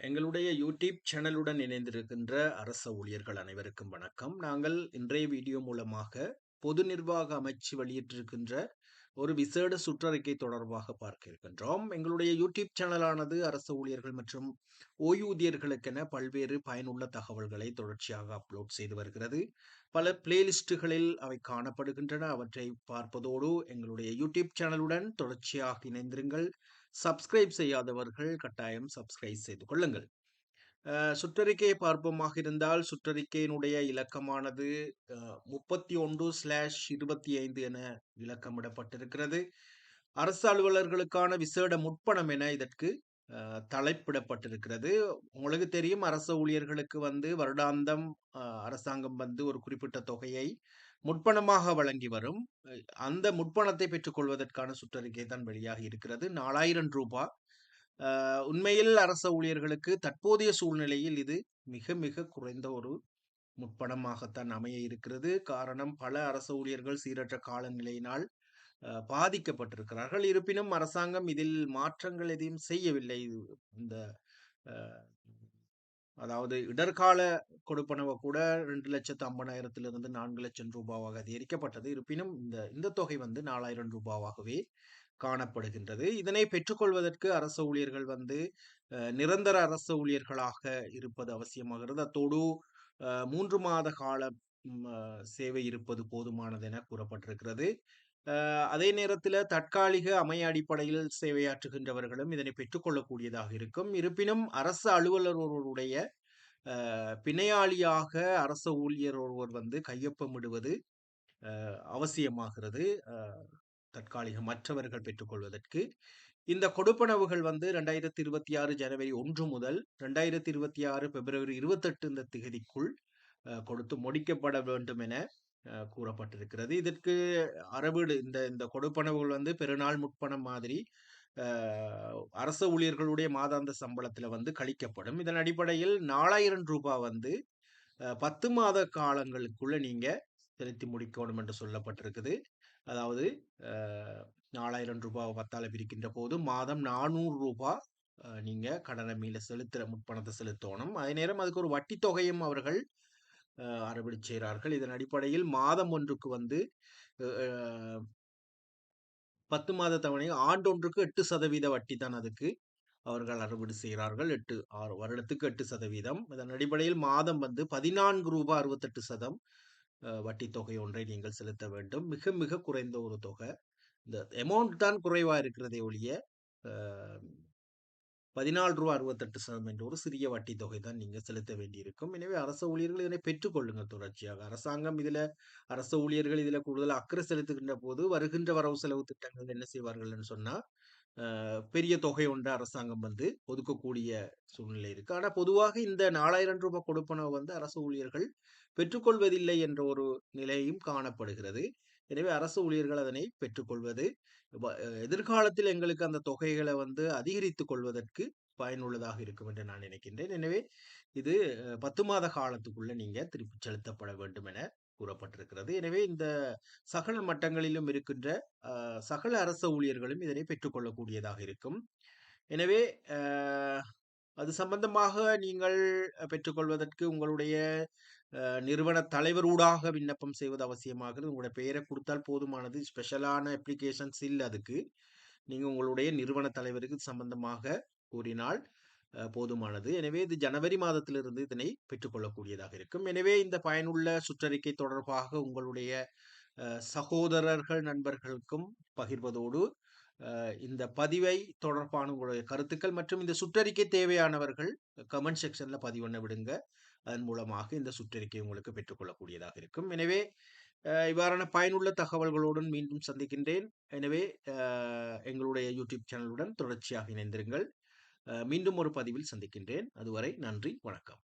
எங்களுடைய யூடியூப் சேனலுடன் இணைந்திருக்கின்ற அரச ஊழியர்கள் அனைவருக்கும் வணக்கம். நாங்கள் இன்றைய வீடியோ மூலமாக பொது நிர்வாக அமைச்சு வெளியிட்டிருக்கின்ற ஒரு விசேட சுற்றறிக்கை தொடர்பாக பார்க்க இருக்கின்றோம். எங்களுடைய யூடியூப் சேனலானது அரச ஊழியர்கள் மற்றும் ஓய்வூதியர்களுக்கென பல்வேறு பயனுள்ள தகவல்களை தொடர்ச்சியாக அப்லோட் செய்து வருகிறது. பல பிளேலிஸ்டுகளில் அவை காணப்படுகின்றன. அவற்றை பார்ப்பதோடு எங்களுடைய யூடியூப் சேனலுடன் தொடர்ச்சியாக இணைந்திருங்கள். சப்ஸ்கிரைப் செய்யாதவர்கள் கட்டாயம் சப்ஸ்கிரைப் செய்து கொள்ளுங்கள். சுற்றறிக்கையை பார்ப்போமாக இருந்தால் சுற்றறிக்கையினுடைய இலக்கமானது முப்பத்தி ஒன்று ஸ்லாஷ் இருபத்தி ஐந்து என இலக்கமிடப்பட்டிருக்கிறது அரசு அலுவலர்களுக்கான விசேட முற்பணம் என இதற்கு தலைப்பிடப்பட்டிருக்கிறது. உங்களுக்கு தெரியும் அரச ஊழியர்களுக்கு வந்து வருடாந்தம் அரசாங்கம் வந்து ஒரு குறிப்பிட்ட தொகையை முட்பணமாக வழங்கி வரும். அந்த முட்பணத்தை பெற்றுக்கொள்வதற்கான சுற்றறிக்கை தான் வெளியாக இருக்கிறது. நாலாயிரம் ரூபாய் உண்மையில் அரச ஊழியர்களுக்கு தற்போதைய சூழ்நிலையில் இது மிக மிக குறைந்த ஒரு முற்பணமாகத்தான் அமைய இருக்கிறது. காரணம் பல அரச ஊழியர்கள் சீரற்ற காலநிலையினால் பாதிக்கப்பட்டிருக்கிறார்கள். இருப்பினும் அரசாங்கம் இதில் மாற்றங்கள் எதையும் செய்யவில்லை. இந்த அதாவது இடர்கால கொடுப்பனவை கூட ரெண்டு லட்சத்து ஐம்பதாயிரத்திலிருந்து நான்கு லட்சம் ரூபாவாக அதிகரிக்கப்பட்டது. இருப்பினும் இந்த இந்த தொகை வந்து நாலாயிரம் ரூபாவாகவே காணப்படுகின்றது. இதனை பெற்றுக்கொள்வதற்கு அரசு ஊழியர்கள் வந்து நிரந்தர அரசு ஊழியர்களாக இருப்பது அவசியமாகிறது அத்தோடு மூன்று மாத கால சேவை இருப்பது போதுமானது என கூறப்பட்டிருக்கிறது. அதே நேரத்தில் தற்காலிக அமைய அடிப்படையில் சேவையாற்றுகின்றவர்களும் இதனை பெற்றுக்கொள்ளக்கூடியதாக இருக்கும். இருப்பினும் அரசு அலுவலர் ஒருவருடைய பிணையாளியாக அரச ஊழியர் ஒருவர் வந்து கையொப்பமிடுவது அவசியமாகிறது. தற்காலிக மற்றவர்கள் பெற்றுக்கொள்வதற்கு இந்த கொடுப்பனவுகள் வந்து ரெண்டாயிரத்தி இருபத்தி ஆறு ஜனவரி ஒன்று முதல் ரெண்டாயிரத்தி இருபத்தி ஆறு பிப்ரவரி இருபத்தெட்டு இந்த திகதிக்குள் கொடுத்து முடிக்கப்பட வேண்டும் என கூறப்பட்டிருக்கிறது. இதற்கு அறவீடு இந்த இந்த கொடுப்பனவுகள் வந்து பெருநாள் முற்பணம் மாதிரி அரசு ஊழியர்களுடைய மாதாந்த சம்பளத்தில் வந்து கழிக்கப்படும். இதன் அடிப்படையில் நாலாயிரம் ரூபாய் வந்து பத்து மாத காலங்களுக்குள்ள நீங்க செலுத்தி முடிக்கணும் என்று சொல்லப்பட்டிருக்குது. அதாவது நாலாயிரம் ரூபாய் பத்தால பிரிக்கின்ற போது மாதம் நானூறு ரூபாய் நீங்க கடனை மீள செலுத்துற முற்பணத்தை செலுத்தணும். அதே நேரம் அதுக்கு ஒரு வட்டி தொகையும் அவர்கள் அறுவடை செய்கிறார்கள் இதன் அடிப்படையில் மாதம் ஒன்றுக்கு வந்து பத்து மாத தவணை ஆண்டொன்றுக்கு எட்டு சதவீத வட்டி தான் அதுக்கு அவர்கள் அறுவடை செய்கிறார்கள் எட்டு ஆறு வருடத்துக்கு எட்டு சதவீதம். இதன் அடிப்படையில் மாதம் வந்து பதினான்கு ரூபாய் அறுபத்தெட்டு சதம் வட்டி தொகை ஒன்றை நீங்கள் செலுத்த வேண்டும். மிக மிக குறைந்த ஒரு தொகை. இந்த அமௌண்ட் தான் குறைவாக இருக்கிறதே ஒழிய பதினாலு ரூபா அறுபத்தெட்டு சதம் என்ற ஒரு சிறிய வட்டி தொகை தான் நீங்கள் செலுத்த வேண்டியிருக்கும். எனவே அரசு ஊழியர்கள் இதனை பெற்றுக்கொள்ளுங்கள் தொடர்ச்சியாக. அரசாங்கம் இதில் அரசு ஊழியர்கள் இதில் கூடுதல் அக்கறை செலுத்துகின்ற போது வருகின்ற வரவு செலவு திட்டங்கள் என்ன செய்வார்கள் சொன்னால் பெரிய தொகை ஒன்று அரசாங்கம் வந்து ஒதுக்கக்கூடிய சூழ்நிலை இருக்கு. ஆனால் பொதுவாக இந்த நாலாயிரம் ரூபாய் கொடுப்பனவு வந்து அரசு ஊழியர்கள் பெற்றுக்கொள்வதில்லை என்ற ஒரு நிலையும் காணப்படுகிறது. எனவே அரசு ஊழியர்கள் அதனை பெற்றுக்கொள்வது எதிர்காலத்தில் எங்களுக்கு அந்த தொகைகளை வந்து அதிகரித்துக் கொள்வதற்கு பயனுள்ளதாக இருக்கும் என்று நான் நினைக்கின்றேன். எனவே இது பத்து மாத காலத்துக்குள்ள நீங்க திருப்பி செலுத்தப்பட வேண்டும் என கூறப்பட்டிருக்கிறது. எனவே இந்த சகல மட்டங்களிலும் இருக்கின்ற சகல அரச ஊழியர்களும் இதனை பெற்றுக்கொள்ளக்கூடியதாக இருக்கும். எனவே அது சம்பந்தமாக நீங்கள் பெற்றுக்கொள்வதற்கு உங்களுடைய நிறுவன தலைவரூடாக விண்ணப்பம் செய்வது அவசியமாகிறது. உங்களுடைய பெயரை கொடுத்தால் போதுமானது. ஸ்பெஷலான அப்ளிகேஷன்ஸ் இல்லை அதுக்கு. நீங்கள் உங்களுடைய நிறுவன தலைவருக்கு சம்பந்தமாக கூறினால் போதுமானது. எனவே இது ஜனவரி மாதத்திலிருந்து இதனை பெற்றுக்கொள்ளக்கூடியதாக இருக்கும். எனவே இந்த பயனுள்ள சுற்றறிக்கை தொடர்பாக உங்களுடைய சகோதரர்கள் நண்பர்களுக்கும் பகிர்வதோடு இந்த பதிவை தொடர்பான உங்களுடைய கருத்துக்கள் மற்றும் இந்த சுற்றறிக்கை தேவையானவர்கள் கமெண்ட் செக்ஷன்ல பதிவண்ண விடுங்க. அதன் மூலமாக இந்த சுற்றறிக்கை உங்களுக்கு பெற்றுக்கொள்ளக்கூடியதாக இருக்கும். எனவே இவ்வாறான பயனுள்ள தகவல்களுடன் மீண்டும் சந்திக்கின்றேன். எனவே எங்களுடைய யூடியூப் சேனலுடன் தொடர்ச்சியாக இணைந்திருங்கள். மீண்டும் ஒரு பதிவில் சந்திக்கின்றேன். அதுவரை நன்றி வணக்கம்.